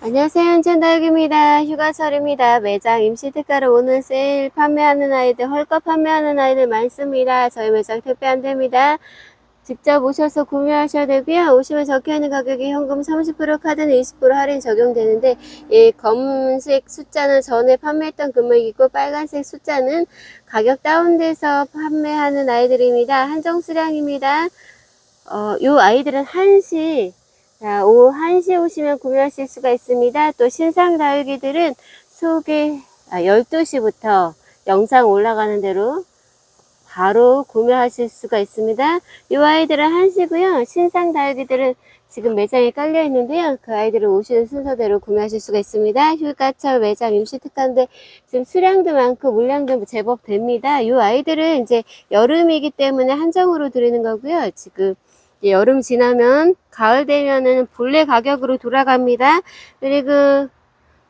안녕하세요. 현천다육입니다. 휴가철입니다. 매장 임시 특가로 오는 세일 판매하는 아이들, 헐값 판매하는 아이들 많습니다. 저희 매장 택배 안 됩니다. 직접 오셔서 구매하셔야 되고요. 오시면 적혀있는 가격이 현금 30% 카드는 20% 할인 적용되는데 이 검은색 숫자는 전에 판매했던 금액이고 빨간색 숫자는 가격 다운돼서 판매하는 아이들입니다. 한정 수량입니다. 어, 요 아이들은 한시 자, 오후 1시 오시면 구매하실 수가 있습니다. 또 신상 다육이들은 소개 아, 12시부터 영상 올라가는 대로 바로 구매하실 수가 있습니다. 이 아이들은 1시고요. 신상 다육이들은 지금 매장에 깔려 있는데요. 그 아이들은 오시는 순서대로 구매하실 수가 있습니다. 휴가철 매장 임시 특가인데 지금 수량도 많고 물량도 제법 됩니다. 이 아이들은 이제 여름이기 때문에 한정으로 드리는 거고요. 지금 여름 지나면 가을 되면은 본래 가격으로 돌아갑니다. 그리고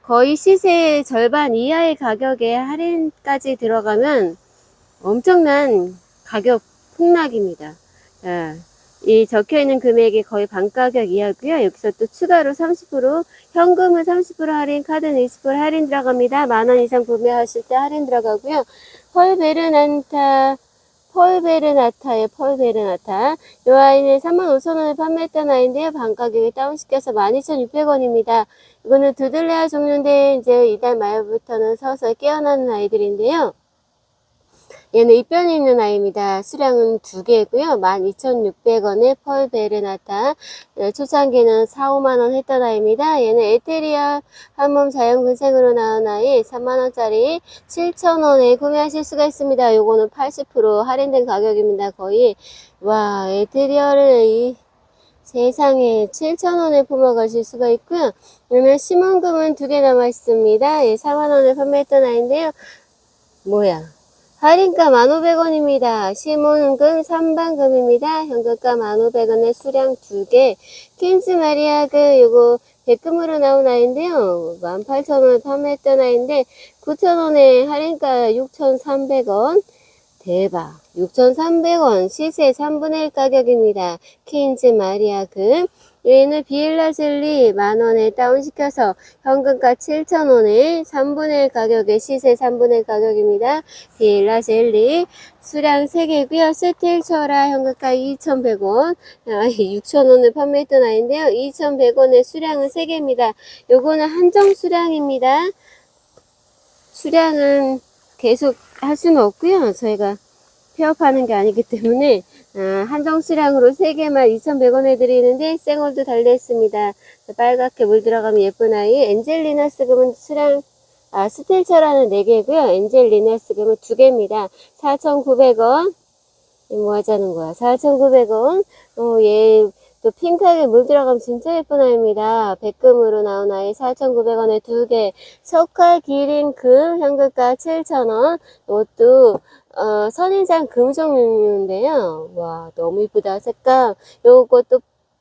거의 시세 절반 이하의 가격에 할인까지 들어가면 엄청난 가격 폭락입니다. 자, 이 적혀 있는 금액이 거의 반 가격 이하고요. 여기서 또 추가로 30% 현금은 30% 할인, 카드는 20% 할인 들어갑니다. 만 원 이상 구매하실 때 할인 들어가고요. 펄베르난타 펄베르나타의 펄베르나타. 이 아이는 35,000원에 판매했던 아이인데요. 반가격에 다운시켜서 12,600원입니다. 이거는 두들레아 종류인데 이제 이달 말부터는 서서히 깨어나는 아이들인데요. 얘는 입변이 있는 아이입니다. 수량은 두 개고요. 12,600원에 펄베르나타. 네, 초창기는 4, 5만원 했던 아이입니다. 얘는 에테리아 한몸 자연근생으로 나온 아이 3만원짜리 7,000원에 구매하실 수가 있습니다. 요거는 80% 할인된 가격입니다. 거의. 와, 에테리아를 이 세상에 7,000원에 품어가실 수가 있고요. 그러면 심원금은 두 개 남아 있습니다. 예, 4만원에 판매했던 아이인데요. 뭐야. 할인가 1,500원입니다. 심원금 3반금입니다. 현금가 1,500원에 수량 2개. 퀸즈 마리아그 요거 백금으로 나온 아이인데요. 18,000원 판매했던 아이인데 9,000원에 할인가 6,300원. 대박. 6,300원 시세 3분의 1 가격입니다. 퀸즈 마리아그 얘는 비엘라 젤리 만원에 다운시켜서 현금가 7,000원에 3분의 1 가격에 시세 3분의 1 가격입니다. 비엘라 젤리 수량 3개고요. 세트 철라 현금가 2,100원, 아, 6,000원에 판매했던 아이인데요. 2,100원에 수량은 3개입니다. 요거는 한정 수량입니다. 수량은 계속 할 수는 없고요. 저희가 폐업하는 게 아니기 때문에 아, 한정 수량으로 3개만 2,100원에 드리는데 생얼도 달려있습니다. 빨갛게 물 들어가면 예쁜 아이 엔젤리나 스 금은 수량 아, 스텔처라는 4개고요. 엔젤리나 스 금은 2개입니다. 4,900원 뭐 하자는 거야 4,900원 어, 얘 또 핑크하게 물 들어가면 진짜 예쁜 아이입니다. 백금으로 나온 아이 4,900원에 두 개. 석화 기린 금 현금가 7,000원. 이것도 어, 선인장 금 종류인데요. 와 너무 이쁘다 색감. 요것도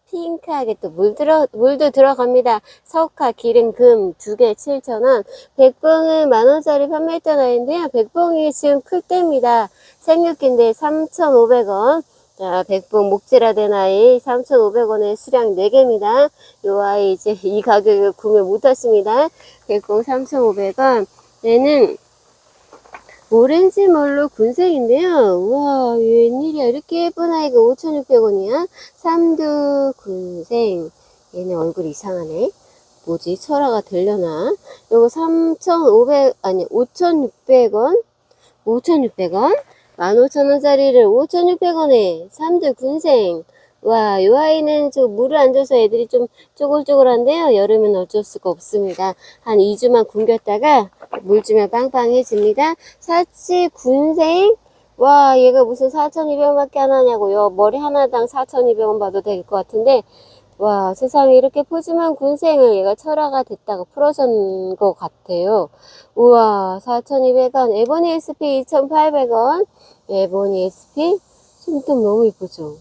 핑크하게 또 물 들어, 물도 들어갑니다. 석화, 기름, 금 두 개 7,000원. 백봉은 만원짜리 판매했던 아이인데요. 백봉이 지금 클 때입니다. 생육기인데 3,500원. 자, 백봉 목질화된 아이 3,500원에 수량 4개입니다. 요 아이 이제 이 가격을 구매 못 하십니다. 백봉 3,500원. 얘는 오렌지 멀로 군색인데요. 우와, 웬일이야. 이렇게 예쁜 아이가 5,600원이야. 삼두 군색. 얘네 얼굴 이상하네. 뭐지? 철화가 되려나? 요거 3,500, 아니, 5,600원? 5,600원? 15,000원짜리를 5,600원에 삼두 군생. 와, 이 아이는 좀 물을 안 줘서 애들이 좀 쪼글쪼글한데요. 여름엔 어쩔 수가 없습니다. 한 2주만 굶겼다가 물 주면 빵빵해집니다. 사치 군생. 와, 얘가 무슨 4,200원밖에 안 하냐고요. 머리 하나당 4,200원 받아도 될 것 같은데, 와, 세상에 이렇게 푸짐한 군생을 얘가 철화가 됐다가 풀어준 것 같아요. 우와, 4,200원. 에보니 SP 2,800원. 에보니 SP. 손톱 너무 이쁘죠?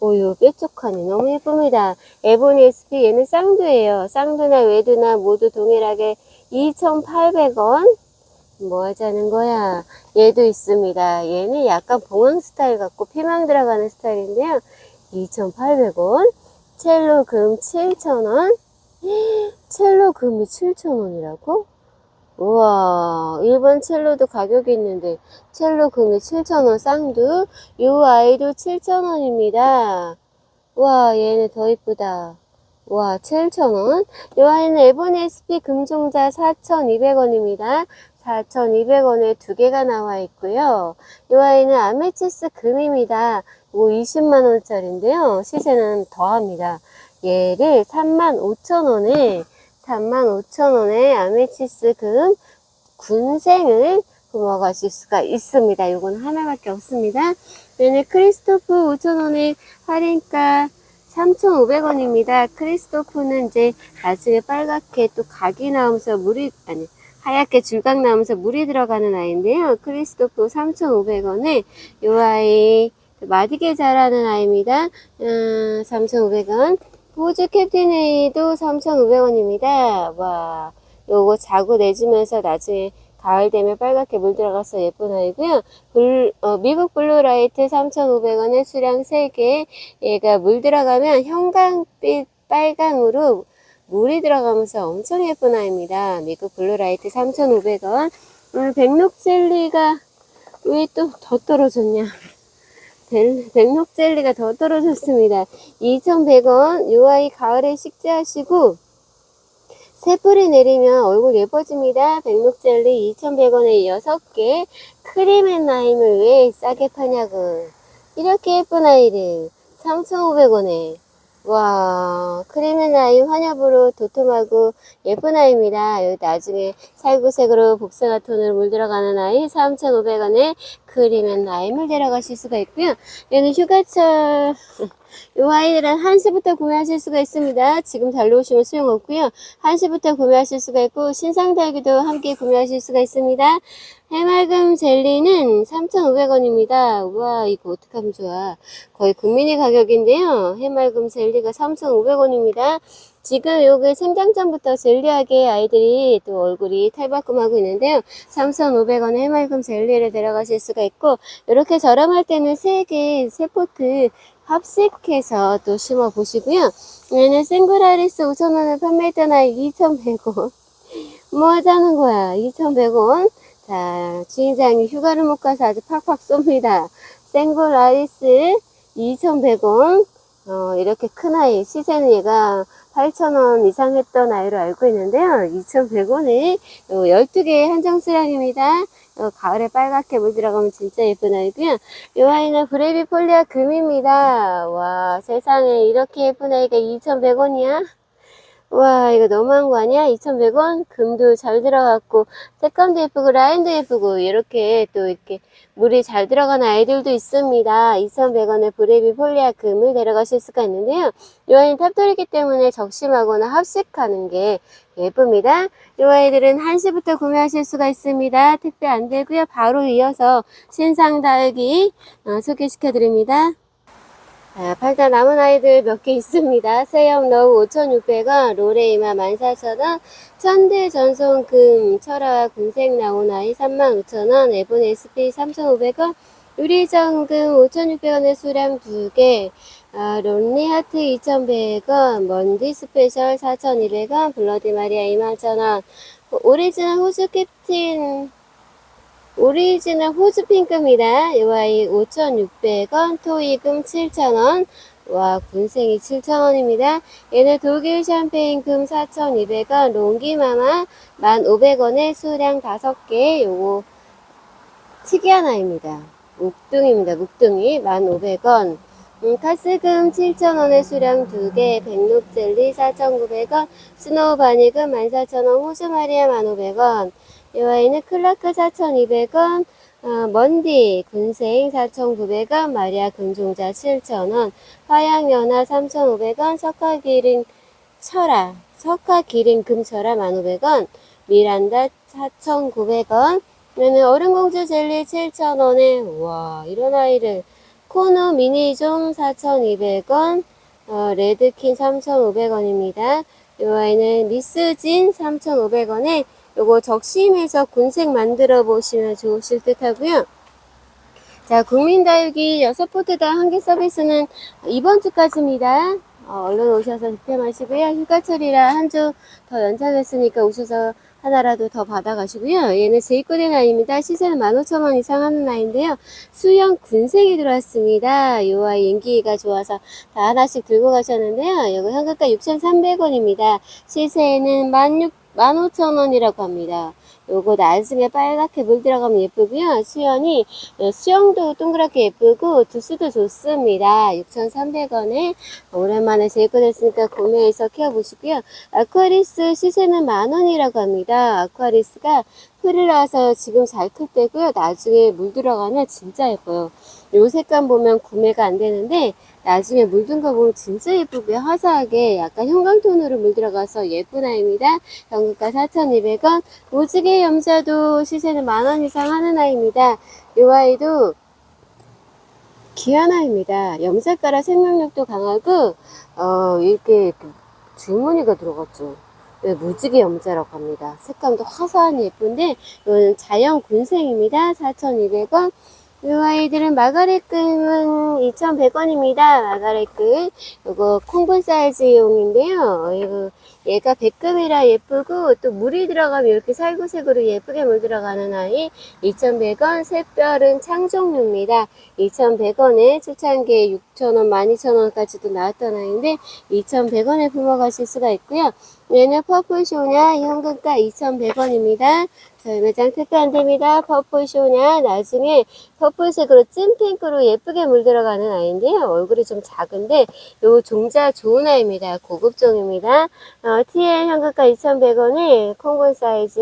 오유 뾰족하니 너무 예쁩니다. 에보니 SP 얘는 쌍두예요. 쌍두나 외두나 모두 동일하게 2,800원. 뭐 하자는 거야? 얘도 있습니다. 얘는 약간 봉황 스타일 같고 피망 들어가는 스타일인데요. 2,800원. 첼로 금 7,000원. 첼로 금이 7,000원이라고? 우와, 일반 첼로도 가격이 있는데, 첼로 금이 7,000원 쌍두. 요 아이도 7,000원입니다. 우와, 얘는 더 이쁘다. 와, 7,000원. 요 아이는 에보니 SP 금종자 4,200원입니다. 4,200원에 두 개가 나와 있고요. 요 아이는 아메치스 금입니다. 이거 20만원짜리인데요. 시세는 더합니다. 얘를 35,000원에 35,000원에 아메치스 금 군생을 구매하실 수가 있습니다. 요건 하나밖에 없습니다. 얘는 크리스토프 5,000원에 할인가 3,500원입니다. 크리스토프는 이제 나중에 빨갛게 또 각이 나오면서 물이, 아니, 하얗게 줄각 나오면서 물이 들어가는 아이인데요. 크리스토프 3,500원에 요 아이 마디게 자라는 아이입니다. 음, 3,500원. 호주 캡틴 A도 3,500원입니다. 와, 요거 자고 내주면서 나중에 가을 되면 빨갛게 물 들어가서 예쁜 아이고요. 불, 어, 미국 블루라이트 3,500원에 수량 3개. 얘가 물 들어가면 형광빛 빨강으로 물이 들어가면서 엄청 예쁜 아이입니다. 미국 블루라이트 3,500원. 음, 백록 젤리가 왜 또 더 떨어졌냐? 벨- 백록 젤리가 더 떨어졌습니다. 2,100원. 요 아이 가을에 식재하시고 새풀이 내리면 얼굴 예뻐집니다. 백록 젤리 2,100원에 6개. 크림 앤 라임을 왜 싸게 파냐고. 이렇게 예쁜 아이를 3,500원에. 와, 크림앤 라임 환엽으로 도톰하고 예쁜 아이입니다. 여기 나중에 살구색으로 복숭아 톤으로 물들어가는 아이 3,500원에 크림앤라임을 데려가실 수가 있고요. 얘는 휴가철 이 아이들은 1시부터 구매하실 수가 있습니다. 지금 달려오시면 소용없고요. 1시부터 구매하실 수가 있고 신상달기도 함께 구매하실 수가 있습니다. 해맑음 젤리는 3,500원입니다. 우와 이거 어떡하면 좋아. 거의 국민의 가격인데요. 해맑음 젤리가 3,500원입니다. 지금 요게 생장전부터 젤리하게 아이들이 또 얼굴이 탈바꿈하고 있는데요. 3,500원에 해맑음 젤리를 데려가실 수가 있고 이렇게 저렴할 때는 3개, 3포트 합식해서 또 심어 보시고요. 얘는 생그라리스 5,000원에 판매했던 아이 2,100원. 뭐 하자는 거야. 2,100원. 자, 주인장이 휴가를 못 가서 아주 팍팍 쏩니다. 생그라리스 2,100원. 어, 이렇게 큰 아이. 시세는 얘가 8,000원 이상 했던 아이로 알고 있는데요. 2,100원에 12개의 한정 수량입니다. 어, 가을에 빨갛게 물 들어가면 진짜 예쁜 아이고요. 이 아이는 브레이비 폴리아 금입니다. 와, 세상에 이렇게 예쁜 아이가 2,100원이야? 와, 이거 너무한 거 아니야? 2,100원? 금도 잘 들어갔고, 색감도 예쁘고, 라인도 예쁘고, 이렇게 또 이렇게 물이 잘 들어간 아이들도 있습니다. 2,100원에 브레이비 폴리아 금을 데려가실 수가 있는데요. 이 아이는 탑돌이기 때문에 적심하거나 합식하는 게 예쁩니다. 이 아이들은 1시부터 구매하실 수가 있습니다. 택배 안 되고요. 바로 이어서 신상 달기 어, 소개시켜 드립니다. 자, 팔다 남은 아이들 몇 개 있습니다. 세영 러우 5,600원, 로레이마 14,000원, 천대 전송금, 철화 금색 나온 아이 35,000원, 에본 SP 3,500원, 유리정금 5,600원의 수량 2개, 아, 론리하트 2,100원, 먼디 스페셜 4,200원, 블러디 마리아 21,000원, 오리지널 호주 캡틴 오리지널 호주 핑크입니다. 이 아이 5,600원, 토이금 7,000원, 와, 군생이 7,000원입니다. 얘는 독일 샴페인 금 4,200원, 롱기마마 1,500원에 수량 5개, 요거 특이한 아이입니다. 묵둥입니다. 묵둥이 1,500원. 음, 카스금 7,000원에 수량 2개, 백록젤리 4,900원, 스노우 바니금 14,000원, 호주마리아 1,500원, 이 아이는 클라크 4,200원, 어, 먼디 군생 4,900원, 마리아 금종자 7,000원, 화양연화 3,500원, 석화기린 철아, 석화기린 금철아 1,500원, 미란다 4,900원, 얘는 어른공주 젤리 7,000원에, 와, 이런 아이를, 코노 미니종 4,200원, 어, 레드킨 3,500원입니다. 이 아이는 미스진 3,500원에, 요거 적심해서 군색 만들어 보시면 좋으실 듯 하고요. 자, 국민다육이 6포트 다한개 서비스는 이번 주까지입니다. 어, 얼른 오셔서 득템하시고요. 휴가철이라 한 주 더 연장했으니까 오셔서 하나라도 더 받아가시고요. 얘는 재입고된 아이입니다. 시세는 15,000원 이상 하는 아이인데요. 수영 군생이 들어왔습니다. 이 아이 인기가 좋아서 다 하나씩 들고 가셨는데요. 이거 현금가 6,300원입니다. 시세는 16, 15,000원이라고 합니다. 요거 나중에 빨갛게 물 들어가면 예쁘고요. 수연이 어, 수영도 동그랗게 예쁘고 두수도 좋습니다. 6,300원에 오랜만에 재입고됐으니까 구매해서 키워보시고요. 아쿠아리스 시세는 만원이라고 합니다. 아쿠아리스가 나와서 지금 잘 클 때고요. 나중에 물 들어가면 진짜 예뻐요. 요 색감 보면 구매가 안 되는데 나중에 물든 거 보면 진짜 예쁘고요. 화사하게 약간 형광톤으로 물 들어가서 예쁜 아이입니다. 연금가 4,200원. 무지개 염자도 시세는 만 원 이상 하는 아이입니다. 이 아이도 귀한 아이입니다. 염색가라 생명력도 강하고, 어, 이렇게 그 줄무늬가 들어갔죠. 네, 무지개 염자라고 합니다. 색감도 화사한 예쁜데, 이거는 자연 군생입니다. 4,200원. 이 아이들은 마가렛금은 2,100원입니다. 마가렛금. 이거 콩분 사이즈용인데요. 이거 얘가 백금이라 예쁘고 또 물이 들어가면 이렇게 살구색으로 예쁘게 물 들어가는 아이 2,100원 샛별은 창종류입니다. 2,100원에 초창기에 6,000원, 12,000원까지도 나왔던 아이인데 2,100원에 품어가실 수가 있고요. 얘는 퍼플쇼냐 현금가 2,100원입니다. 저희 매장 택배 안 됩니다. 퍼플쇼냐 나중에 퍼플색으로 찐 핑크로 예쁘게 물들어가는 아이인데요. 얼굴이 좀 작은데 요 종자 좋은 아이입니다. 고급종입니다. 어, TL 현금가 2,100원에 콩본 사이즈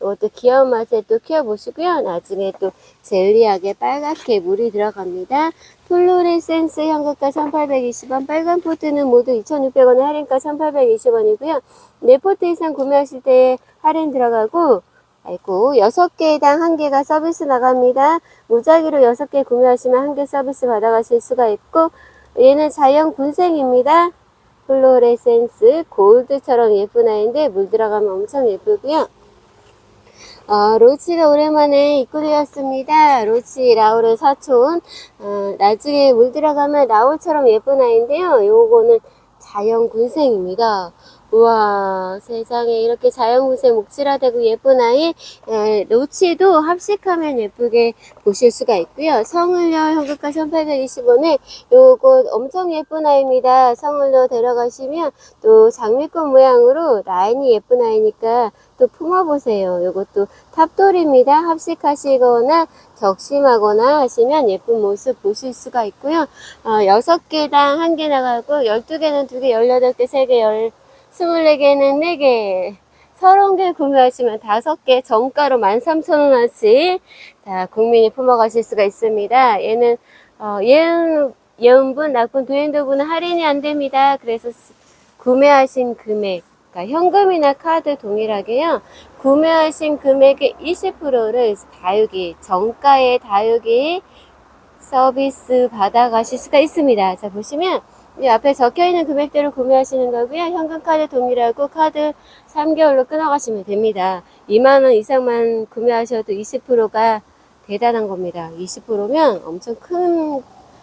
이것도 귀여운 맛에 또 키워보시고요. 나중에 또 젤리하게 빨갛게 물이 들어갑니다. 플로레센스 현금가 1,820원, 빨간 포트는 모두 2,600원에 할인가 1,820원이고요. 네 포트 이상 구매하실 때 할인 들어가고 아이고, 6개당 1개가 서비스 나갑니다. 무작위로 6개 구매하시면 1개 서비스 받아가실 수가 있고, 얘는 자연 군생입니다. 플로레센스, 골드처럼 예쁜 아이인데, 물 들어가면 엄청 예쁘고요. 어, 로치가 오랜만에 입고되었습니다. 로치 라울의 사촌. 어, 나중에 물 들어가면 라울처럼 예쁜 아이인데요. 요거는 자연 군생입니다. 우와, 세상에 이렇게 자연구세 목질화되고 예쁜 아이, 에, 로치도 합식하면 예쁘게 보실 수가 있고요. 성을요, 현금가 1820원에 요거 엄청 예쁜 아이입니다. 성을요 데려가시면 또 장미꽃 모양으로 라인이 예쁜 아이니까 또 품어보세요. 요것도 탑돌입니다. 합식하시거나 적심하거나 하시면 예쁜 모습 보실 수가 있고요. 어, 6개당 1개 나가고 12개는 2개, 18개, 3개, 10, 24개는 4개, 30개 구매하시면 5개 정가로 13,000원어치 다 국민이 품어가실 수가 있습니다. 얘는 어, 예은, 예은분, 낙분, 도인도분은 할인이 안 됩니다. 그래서 스- 구매하신 금액, 그러니까 현금이나 카드 동일하게요. 구매하신 금액의 20%를 다육이, 정가의 다육이 서비스 받아가실 수가 있습니다. 자, 보시면 이 앞에 적혀 있는 금액대로 구매하시는 거고요. 현금 카드 동일하고 카드 3개월로 끊어가시면 됩니다. 2만 원 이상만 구매하셔도 20%가 대단한 겁니다. 20%면 엄청 큰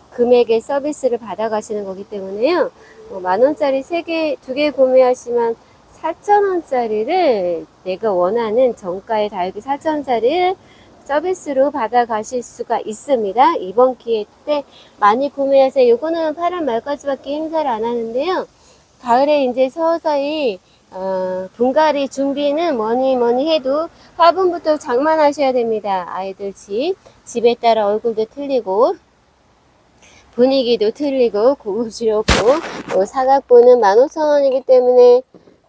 금액의 서비스를 받아가시는 거기 때문에요. 어, 만 원짜리 3개, 2개 구매하시면 4,000원짜리를 내가 원하는 정가의 다육이 4,000원짜리를 서비스로 받아가실 수가 있습니다. 이번 기회 때 많이 구매하세요. 요거는 8월 말까지밖에 행사를 안 하는데요. 가을에 이제 서서히 어, 분갈이 준비는 뭐니 뭐니 해도 화분부터 장만하셔야 됩니다. 아이들 집 집에 따라 얼굴도 틀리고 분위기도 틀리고 고급스럽고 또 사각보는 15,000원이기 때문에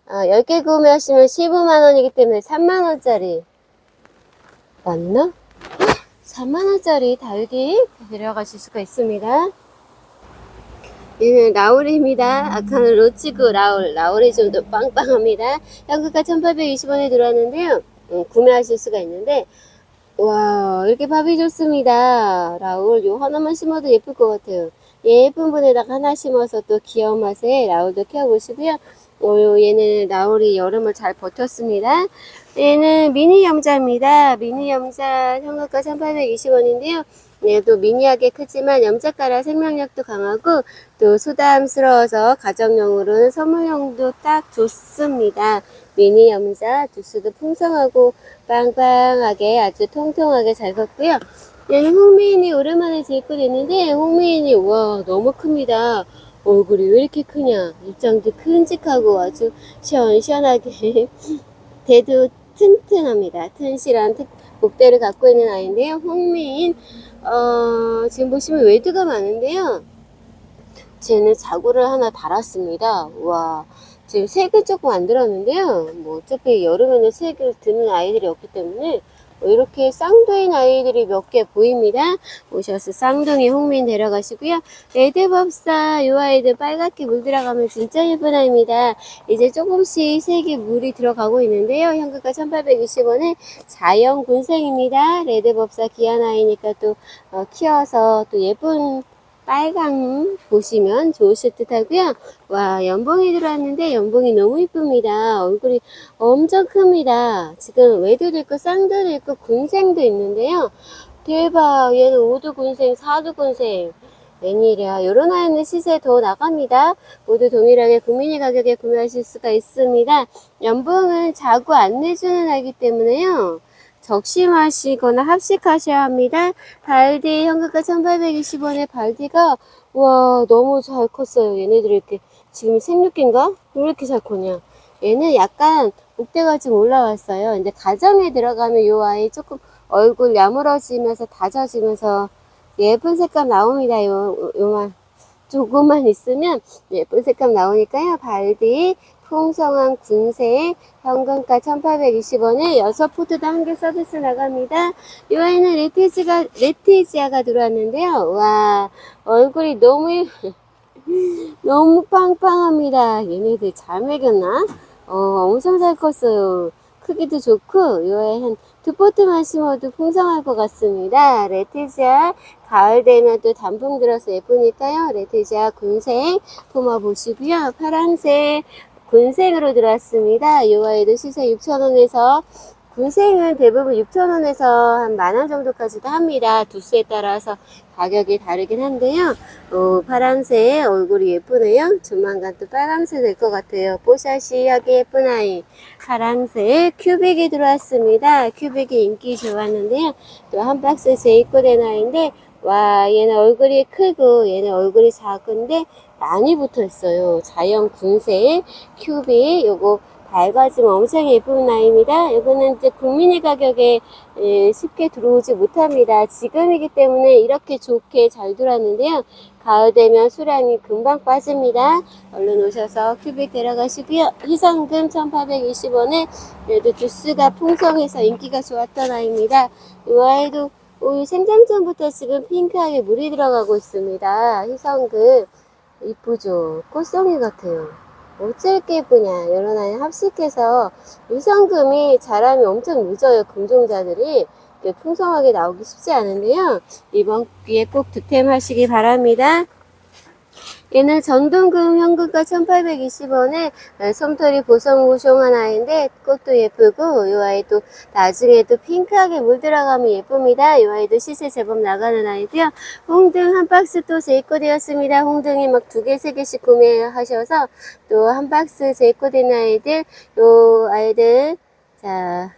어, 10개 구매하시면 15만원이기 때문에 3만원짜리 맞나? 3만원짜리 달기 데려가실 수가 있습니다. 얘는 라울입니다. 아까는 로치고 라울. 라울이 좀 더 빵빵합니다. 현금가 1820원에 들어왔는데요. 음, 구매하실 수가 있는데, 와, 이렇게 밥이 좋습니다. 라울, 요 하나만 심어도 예쁠 것 같아요. 예쁜 분에다가 하나 심어서 또 귀여운 맛에 라울도 키워보시고요. 어, 요 얘는 라울이 여름을 잘 버텼습니다. 얘는 미니 염자입니다. 미니 염자 현금가 1820원인데요. 얘도 미니하게 크지만 염자가라 생명력도 강하고 또 소담스러워서 가정용으로는 선물용도 딱 좋습니다. 미니 염자 두수도 풍성하고 빵빵하게 아주 통통하게 잘 컸고요. 얘는 홍미인이 오랜만에 제입고 됐는데 홍미인이 와 너무 큽니다. 얼굴이 왜 이렇게 크냐 입장도 큼직하고 아주 시원시원하게 대도 튼튼합니다. 튼실한 특- 목대를 갖고 있는 아이인데요. 홍미인 어, 지금 보시면 외두가 많은데요. 쟤는 자구를 하나 달았습니다. 와, 지금 색을 조금 안 들었는데요. 뭐 어차피 여름에는 색을 드는 아이들이 없기 때문에 뭐 이렇게 쌍둥이 아이들이 몇 개 보입니다. 오셔서 쌍둥이 홍민 데려가시고요. 레드법사 요 아이들 빨갛게 물 들어가면 진짜 예쁜 아이입니다. 이제 조금씩 색이 물이 들어가고 있는데요. 현금가 1820원에 자연 군생입니다. 레드법사 귀한 아이니까 또 어, 키워서 또 예쁜 빨강 보시면 좋으실 듯 하고요. 와, 연봉이 들어왔는데 연봉이 너무 이쁩니다. 얼굴이 엄청 큽니다. 지금 외도도 있고 쌍도도 있고 군생도 있는데요. 대박. 얘는 5두 군생, 4두 군생. 웬일이야. 요런 아이는 시세 더 나갑니다. 모두 동일하게 국민의 가격에 구매하실 수가 있습니다. 연봉은 자구 안 내주는 아이기 때문에요. 적심하시거나 합식하셔야 합니다. 발디 현금가 1820원에 발디가 와 너무 잘 컸어요. 얘네들이 이렇게 지금 생육기인가? 왜 이렇게 잘 컸냐? 얘는 약간 목대가 좀 올라왔어요. 이제 가정에 들어가면 요 아이 조금 얼굴 야물어지면서 다져지면서 예쁜 색감 나옵니다. 요 요만 조금만 있으면 예쁜 색감 나오니까요. 발디 풍성한 군색 현금가 1820원에 여섯 포트도 한개 서비스 나갑니다. 이 아이는 레티지가, 레티지아가 들어왔는데요. 와, 얼굴이 너무, 너무 빵빵합니다. 얘네들 잘 먹였나? 어, 엄청 잘 컸어요. 크기도 좋고, 이 아이 한 두 포트만 심어도 풍성할 것 같습니다. 레티지아, 가을 되면 또 단풍 들어서 예쁘니까요. 레티지아 군색 품어보시고요. 파란색, 군생으로 들어왔습니다. 이 아이도 시세 6,000원에서 군생은 대부분 6,000원에서 한 만 원 정도까지도 합니다. 두수에 따라서 가격이 다르긴 한데요. 어, 파란색 얼굴이 예쁘네요. 조만간 또 빨간색 될것 같아요. 뽀샤시하게 예쁜 아이. 파란색 큐빅이 들어왔습니다. 큐빅이 인기 좋았는데요. 또 한 박스 재입고 된 아이인데 와 얘는 얼굴이 크고 얘는 얼굴이 작은데 많이 붙어 있어요. 자연 군색 큐빅 요거 밝아지면 엄청 예쁜 아이입니다. 이거는 이제 국민의 가격에 예, 쉽게 들어오지 못합니다. 지금이기 때문에 이렇게 좋게 잘 들어왔는데요. 가을 되면 수량이 금방 빠집니다. 얼른 오셔서 큐빅 데려가시고요. 희성금 1820원에 얘도 주스가 풍성해서 인기가 좋았던 아이입니다. 이 아이도 오, 생장 전부터 지금 핑크하게 물이 들어가고 있습니다. 희성금 이쁘죠? 꽃송이 같아요. 이렇게 예쁘냐. 이런 아이 합식해서 유성금이 자람이 엄청 늦어요. 금종자들이. 풍성하게 나오기 쉽지 않은데요. 이번 기회에 꼭 득템하시기 바랍니다. 얘는 전동금 현금가 1820원에 솜털이 보송보송한 아이인데 꽃도 예쁘고 이 아이도 나중에 또 핑크하게 물 들어가면 예쁩니다. 이 아이도 시세 제법 나가는 아이고요. 홍등 한 박스 또 재입고되었습니다. 홍등이 막 두 개, 세 개씩 구매하셔서 또 한 박스 재입고된 아이들 요 아이들 자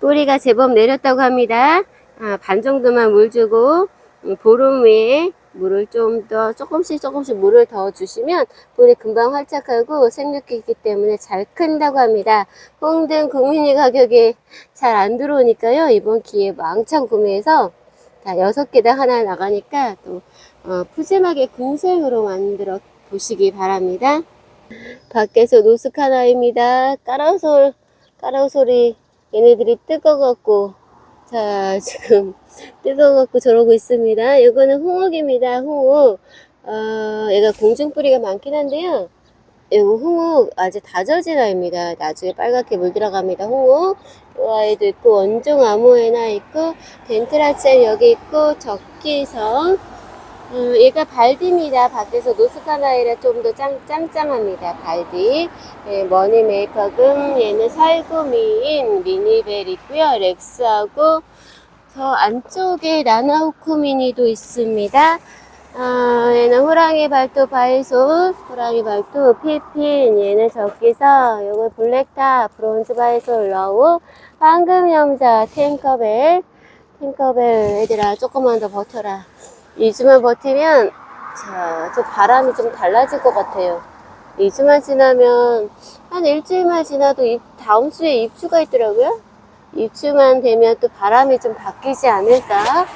뿌리가 제법 내렸다고 합니다. 아, 반 정도만 물 주고 음, 보름 후에 물을 좀 더 조금씩 조금씩 물을 더 주시면 뿌리 금방 활착하고 생육기이기 때문에 잘 큰다고 합니다. 홍등 국민의 가격에 잘 안 들어오니까요. 이번 기회에 망창 구매해서 자, 여섯 개당 하나 나가니까 또 어, 푸짐하게 군생으로 만들어 보시기 바랍니다. 밖에서 노숙 하나입니다. 까라솔, 까라솔이 얘네들이 뜨거갖고 자, 지금 뜨거워갖고 저러고 있습니다. 이거는 홍옥입니다. 홍옥. 어, 얘가 공중뿌리가 많긴 한데요. 이거 홍옥 아직 다져진 아이입니다. 나중에 빨갛게 물 들어갑니다. 홍옥. 이 아이도 있고, 원종 아모에나 있고, 덴트라첼 여기 있고, 적기성. 음, 얘가 발디입니다. 밖에서 노숙한 아이라 좀 더 짱짱합니다. 발디. 예, 머니 메이커금, 얘는 살구미인 미니벨 있고요. 렉스하고, 저 안쪽에 나나우쿠 미니도 있습니다. 아, 얘는 호랑이 발톱 바이솔, 호랑이 발톱 피핀, 얘는 적기서, 요거 블랙탑, 브론즈 바이솔 러우, 황금 염자, 탱커벨, 탱커벨, 얘들아, 조금만 더 버텨라. 2주만 버티면, 자, 저 바람이 좀 달라질 것 같아요. 2주만 지나면, 한 일주일만 지나도 입- 다음 주에 입주가 있더라고요. 입주만 되면 또 바람이 좀 바뀌지 않을까.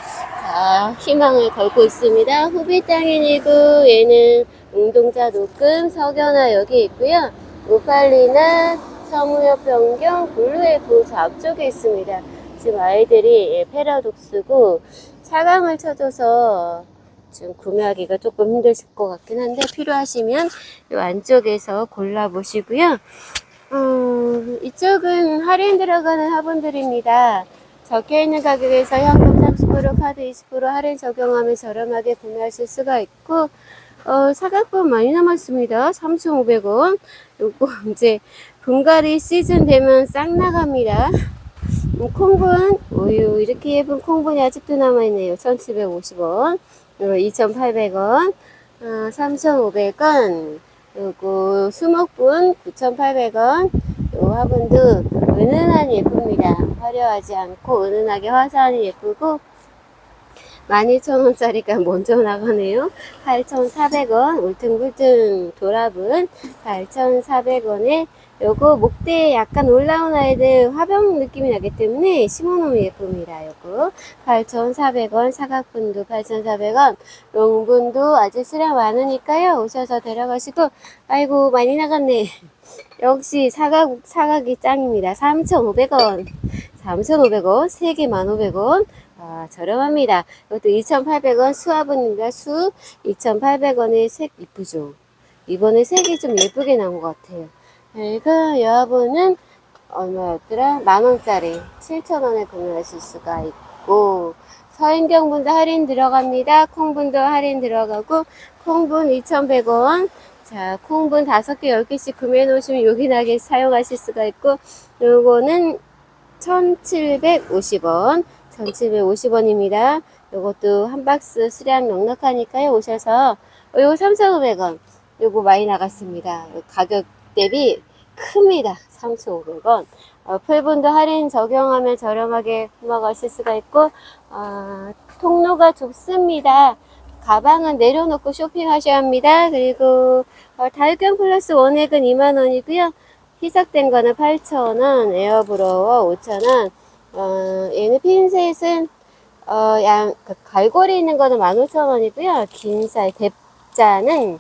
자, 희망을 걸고 있습니다. 후비 땅인이고, 얘는 웅동자 녹금, 석연아 여기 있고요. 우팔리나, 서무역 변경, 블루에프 저 앞쪽에 있습니다. 지금 아이들이 예, 패러독스고, 사강을 쳐줘서 지금 구매하기가 조금 힘드실 것 같긴 한데, 필요하시면 이 안쪽에서 골라보시고요. 음, 이쪽은 할인 들어가는 화분들입니다. 적혀 있는 가격에서 현금 30% 카드 20% 할인 적용하면 저렴하게 구매하실 수가 있고 어, 사각분 많이 남았습니다. 3,500원. 요거 이제 분갈이 시즌 되면 싹 나갑니다. 음, 콩분 우유 이렇게 예쁜 콩분이 아직도 남아있네요. 1,750원. 요거 2,800원. 어, 3,500원. 요거 수목분 9,800원. 요 화분도 은은하니 예쁩니다. 화려하지 않고 은은하게 화사하니 예쁘고 12,000원짜리가 먼저 나가네요. 8,400원 울퉁불퉁 도랍은 8,400원에 요거 목대에 약간 올라온 아이들 화병 느낌이 나기 때문에 심어놓으면 예쁩니다. 요거 8,400원 사각분도 8,400원 롱분도 아직 수량 많으니까요. 오셔서 데려가시고 아이고 많이 나갔네. 역시 사각, 사각이 짱입니다. 3,500원. 3,500원. 3개 1,500원. 아, 저렴합니다. 이것도 2,800원 수화분입니다. 수 2,800원의 색 이쁘죠? 이번에 색이 좀 예쁘게 나온 것 같아요. 그리고 여화분은 얼마였더라? 만원짜리 7,000원에 구매하실 수가 있고 서인경분도 할인 들어갑니다. 콩분도 할인 들어가고 콩분 2,100원 자, 콩분 5개, 10개씩 구매해 놓으시면 요긴하게 사용하실 수가 있고, 요거는 1,750원, 1,750원입니다. 요것도 한 박스 수량 넉넉하니까요, 오셔서, 어, 요거 3,500원. 요거 많이 나갔습니다. 요 가격 대비 큽니다. 3,500원. 어, 풀분도 할인 적용하면 저렴하게 구매하실 수가 있고, 어, 통로가 좁습니다. 가방은 내려놓고 쇼핑하셔야 합니다. 그리고 어, 다육견 플러스 원액은 2만원이고요. 희석된 거는 8,000원, 에어브로워 5,000원. 어, 얘는 핀셋은 어, 양, 그 갈고리 있는 거는 15,000원이고요. 긴 사이, 대자는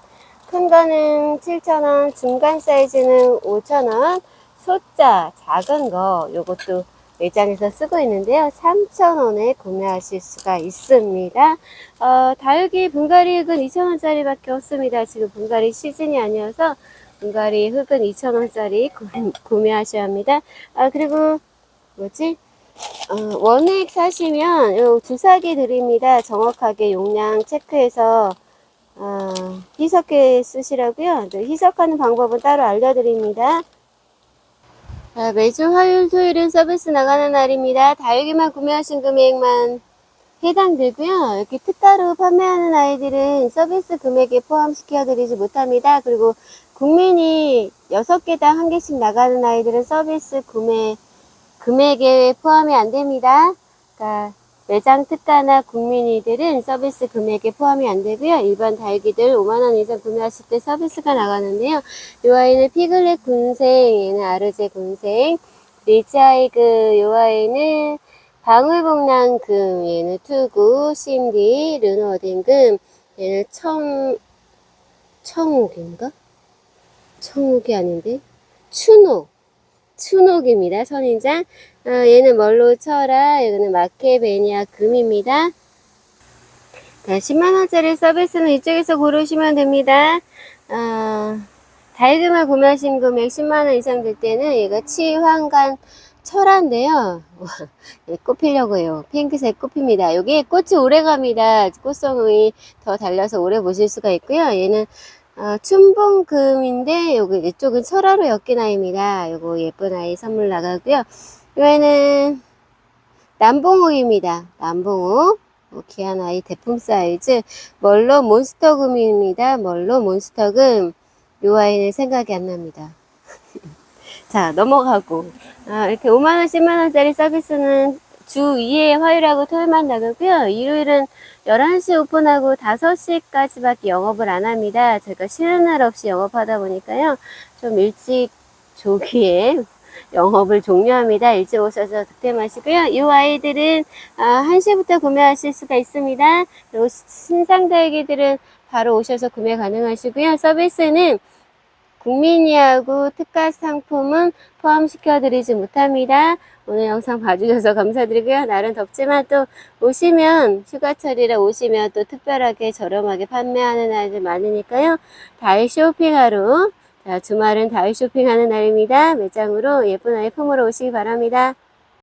큰 거는 7,000원, 중간 사이즈는 5,000원, 소자, 작은 거, 요것도 매장에서 쓰고 있는데요. 3,000원에 구매하실 수가 있습니다. 어, 다육이 분갈이 흙은 2,000원짜리밖에 없습니다. 지금 분갈이 시즌이 아니어서 분갈이 흙은 2,000원짜리 구매 하셔야 합니다. 아, 그리고 뭐지? 어, 원액 사시면 요 주사기 드립니다. 정확하게 용량 체크해서 어, 희석해 쓰시라고요. 네, 희석하는 방법은 따로 알려드립니다. 아, 매주 화요일, 토요일은 서비스 나가는 날입니다. 다육이만 구매하신 금액만 해당되고요. 이렇게 특가로 판매하는 아이들은 서비스 금액에 포함시켜드리지 못합니다. 그리고 국민이 6개당 한 개씩 나가는 아이들은 서비스 구매 금액에 포함이 안 됩니다. 그러니까 매장 특가나 국민이들은 서비스 금액에 포함이 안 되고요. 일반 다육이들 5만원 이상 구매하실 때 서비스가 나가는데요. 이 아이는 피글렛 군생, 얘는 아르제 군생, 리치아이그, 요 아이는 방울복랑금, 얘는 투구, 신디, 르노딩금, 얘는 청, 청옥인가? 청옥이 아닌데? 추녹. 추녹입니다. 선인장. 어, 얘는 멀로 쳐라. 이거는 마케베니아 금입니다. 네, 10만원짜리 서비스는 이쪽에서 고르시면 됩니다. 어, 다이금을 구매하신 금액 10만원 이상 될 때는 얘가 치황간 철화인데요. 예, 꽃피려고 해요. 핑크색 꽃핍니다. 여기 꽃이 오래 갑니다. 꽃송이 더 달려서 오래 보실 수가 있고요. 얘는 어, 춘봉금인데 여기 이쪽은 철화로 엮인 아이입니다. 요거 예쁜 아이 선물 나가고요. 얘는 남봉욱입니다. 남봉욱. 어, 귀한 아이 대품 사이즈. 멀로 몬스터금입니다. 멀로 몬스터금. 요 아이는 생각이 안 납니다. 자, 넘어가고. 아, 이렇게 5만원, 10만원짜리 서비스는 주 2회 화요일하고 토요일만 나가고요. 일요일은 11시 오픈하고 5시까지밖에 영업을 안 합니다. 제가 쉬는 날 없이 영업하다 보니까요. 좀 일찍 조기에 영업을 종료합니다. 일찍 오셔서 득템하시고요. 이 아이들은 아, 1시부터 구매하실 수가 있습니다. 그리고 신상달기들은 바로 오셔서 구매 가능하시고요. 서비스는 국민이하고 특가 상품은 포함시켜 드리지 못합니다. 오늘 영상 봐주셔서 감사드리고요. 날은 덥지만 또 오시면 휴가철이라 오시면 또 특별하게 저렴하게 판매하는 아이들 많으니까요. 다이 쇼핑하러 자, 주말은 다이 쇼핑하는 날입니다. 매장으로 예쁜 아이 품으러 오시기 바랍니다.